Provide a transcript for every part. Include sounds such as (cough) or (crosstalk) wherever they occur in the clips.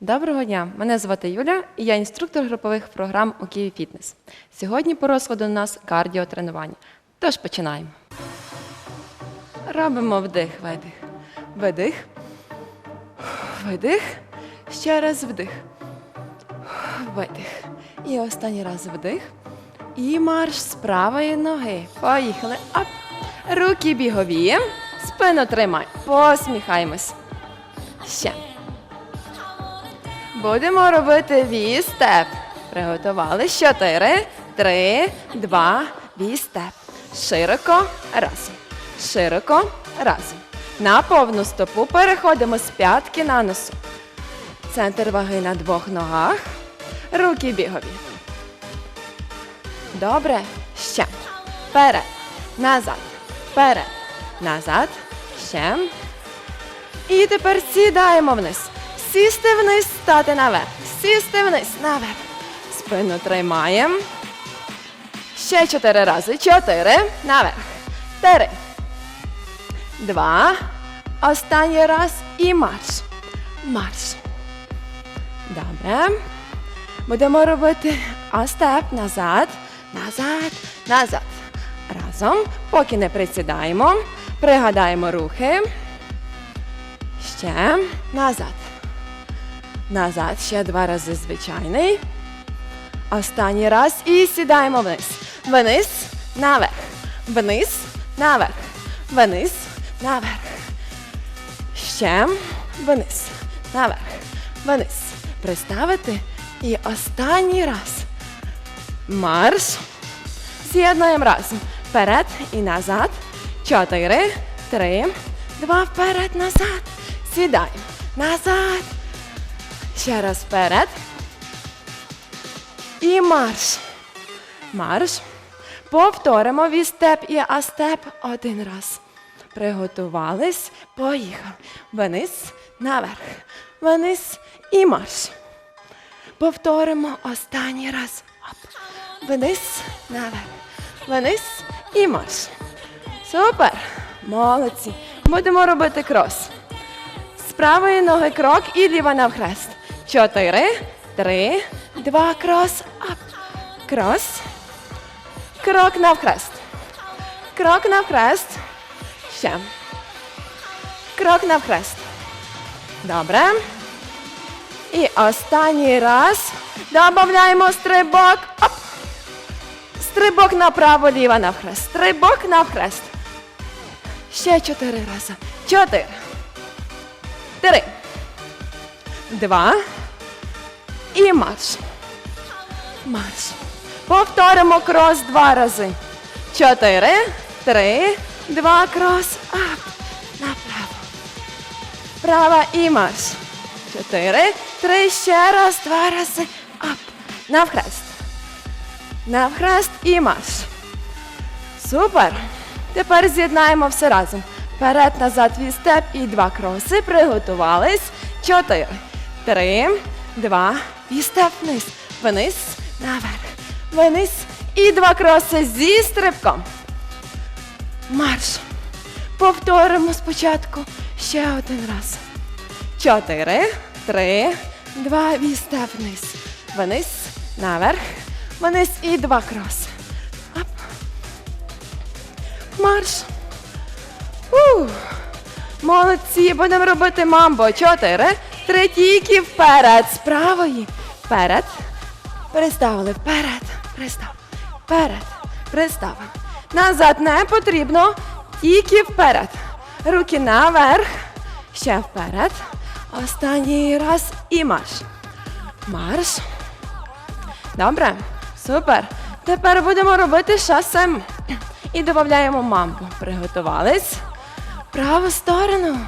Доброго дня! Мене звати Юля і я інструктор групових програм у Києві Фітнес. Сьогодні по розкладу у нас кардіотренування. Тож починаємо. Робимо вдих, видих. Видих. Видих. Ще раз вдих. Видих. І останній раз вдих. І марш з правої ноги. Поїхали. Ап. Руки бігові. Спину тримай. Посміхаємось. Ще. Будемо робити вістеп. Приготували. Чотири, три, два, вістеп. Широко разом. Широко разом. На повну стопу переходимо з п'ятки на носу. Центр ваги на двох ногах. Руки бігові. Добре. Ще. Вперед. Назад. Вперед. Назад. Ще. І тепер сідаємо вниз. Сісти вниз, стати наверх. Сісти вниз, наверх. Спину тримаємо. Ще чотири рази. Чотири. Наверх. Три. Два. Останній раз і марш. Марш. Добре. Будемо робити остеп назад, назад, назад. Разом, поки не присідаємо. Пригадаємо рухи. Ще назад. Назад. Ще два рази звичайний. Останній раз і сідаємо вниз. Вниз, наверх. Вниз, наверх. Вниз, наверх. Ще вниз, наверх. Вниз. Приставити. І останній раз. Марш. З'єднуємо разом. Вперед і назад. Чотири, три, два, вперед, назад. Сідаємо. Назад. Ще раз вперед. І марш. Марш. Повторимо вістеп і астеп один раз. Приготувались. Поїхав. Вниз, наверх. Вниз і марш. Повторимо останній раз. Оп. Вниз, наверх. Вниз і марш. Супер! Молодці. Будемо робити крос. З правої ноги крок і ліва навхрест. Чотири, три, два, крос. Ап. Крос. Крок навхрест. Крок навхрест. Ще. Крок навхрест. Добре. І останній раз додаємо стрибок. Оп. Стрибок направо, ліва навхрест. Стрибок навхрест. Ще чотири рази. Чотири. Три. Два. І марш. Марш. Повторимо крос два рази. Чотири. Три. Два. Крос. Ап. Направо. Права і марш. Чотири. Три. Ще раз. Два рази. Ап. Навхрест. Навхрест і марш. Супер. Тепер з'єднаємо все разом. Вперед, назад, вістеп і два кроси. Приготувались. Чотири. Три, два, вістеп вниз. Вниз, наверх. Вниз. І два кроси зі стрибком. Марш. Повторимо спочатку ще один раз. Чотири, три, два, вістеп вниз. Вниз, наверх. Вниз і два кроси. Ап. Марш. Ух. Молодці, будемо робити мамбо. Чотири. Три тільки вперед. З правої. Вперед. Переставили. Вперед. Пристав. Вперед. Приставили. Назад не потрібно. Тільки вперед. Руки наверх. Ще вперед. Останній раз і марш. Марш. Добре. Супер. Тепер будемо робити шасем. І додаємо мамбу. Приготувались. Праву сторону.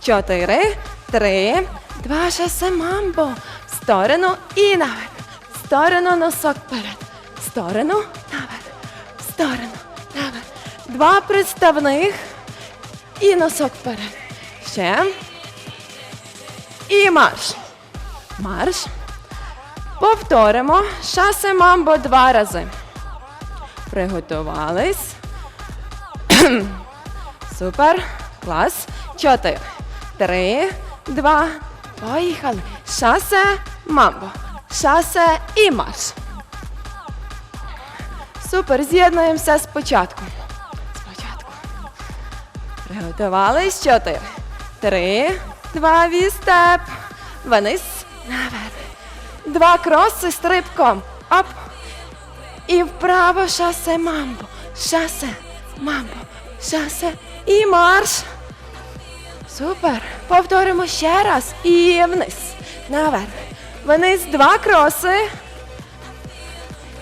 Чотири, три, два, шасе мамбо. Сторону і наверх. Сторону носок вперед. Сторону наверх. Сторону наверх. Два приставних. І носок вперед. Ще. І марш. Марш. Повторимо. Шасе мамбо два рази. Приготувались. (clears throat) Супер. Клас. Чотири. Три, два, Поїхали. Шасе, мамбо. Шасе і марш. Супер, з'єднуємо все спочатку. Спочатку. Приготувались. Чотири. Три, два, вістеп. Вниз, наверх. Два кроси стрибком. Оп. І вправо шасе мамбо. Шасе, мамбо. Шасе і марш. Супер. Повторимо ще раз. І вниз. Наверх. Вниз два кроси.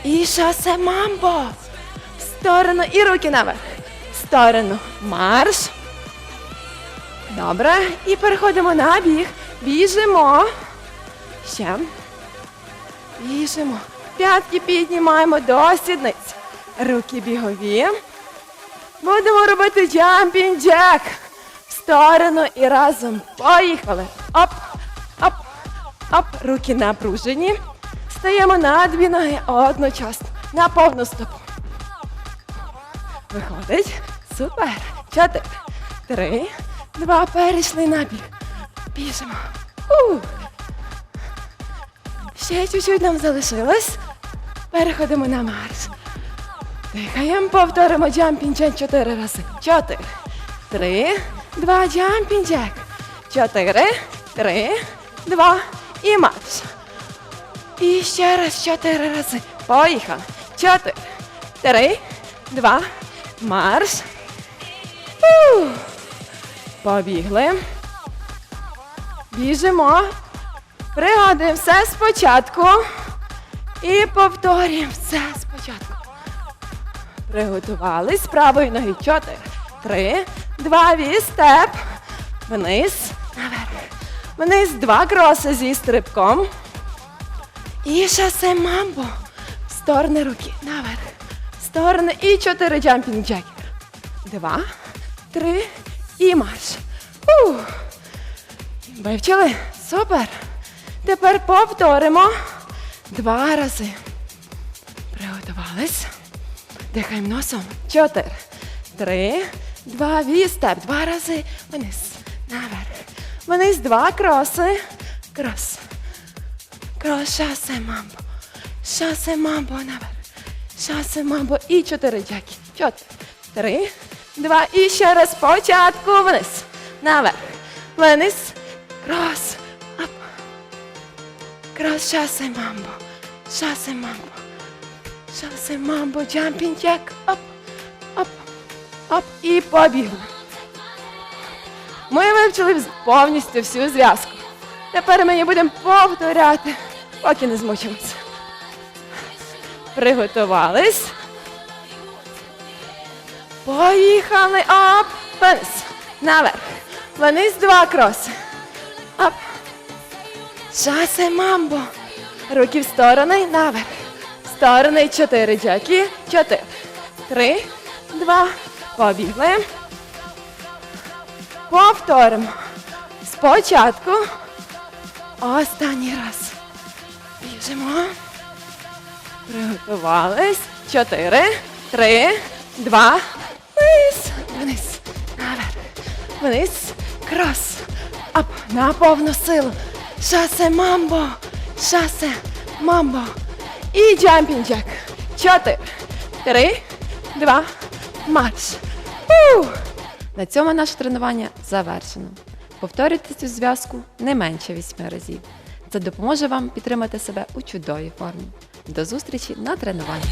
І шасе мамбо. В сторону і руки наверх. В сторону. Марш. Добре. І переходимо на біг. Біжимо. Ще. Біжимо. П'ятки піднімаємо до сідниць. Руки бігові. Будемо робити jumping jack. Сторону і разом. Поїхали. Оп, оп, оп. Руки напружені. Стаємо на дві ноги одночасно. На повну стопу. Виходить. Супер. Чотири. Три. Два. Перейшли на біг. Біжимо. Ще чуть-чуть нам залишилось. Переходимо на марш. Дихаємо, повторимо jack чотири рази. Чотири. Три. Два. Jumping jack. Чотири. Три. Два. І марш. І ще раз чотири рази. Поїхали. Чотири. Три. Два. Марш. Ух. Побігли. Біжимо. Пригадуємо все спочатку. І повторюємо все спочатку. Приготувались правої ноги. Чотири. Три. Два. Вістеп. Вниз. Наверх. Вниз два кроси зі стрибком. І шасе мамбо. В сторони руки. Наверх. В сторони. І чотири джампінг джекер. Два. Три. І марш. Ух. Вивчили? Супер. Тепер повторимо два рази. Приготувались. Дихаємо носом. Чотири. Три. Два. Вістеп. Два рази. Вниз. Наверх. Вниз два кроси. Крос. Крос. Шасе мамбо. Шасе мамбо наверх. Шасе мамбо. І чотири джеки. Чотири. Три. Два. І ще раз спочатку. Вниз. Наверх. Вниз. Крос. Ап. Крос. Шасе мамбо. Шасе мамбо. Шасе мамбо. Jack. Оп. Оп. Оп. І побігли. Ми вивчили повністю всю зв'язку. Тепер ми її будемо повторяти, поки не змучимося. Приготувались. Поїхали. Оп. Вниз. Наверх. Вниз два кроси. Оп. Шасе мамбо. Руки в сторони. Наверх. В сторони. Чотири джеки. Чотири. Три. Два. Побігли. Повторимо. Спочатку. Останній раз. Біжимо. Приготувались. Чотири, три, два. Вниз. Вниз. Наверх. Вниз. Крос. Ап. На повну силу. Шасе мамбо. Шасе мамбо. І джампінг джек. Чотири, три, два, марш. Ух. На цьому наше тренування завершено. Повторюйте цю зв'язку не менше вісьми разів. Це допоможе вам підтримати себе у чудовій формі. До зустрічі на тренуванні.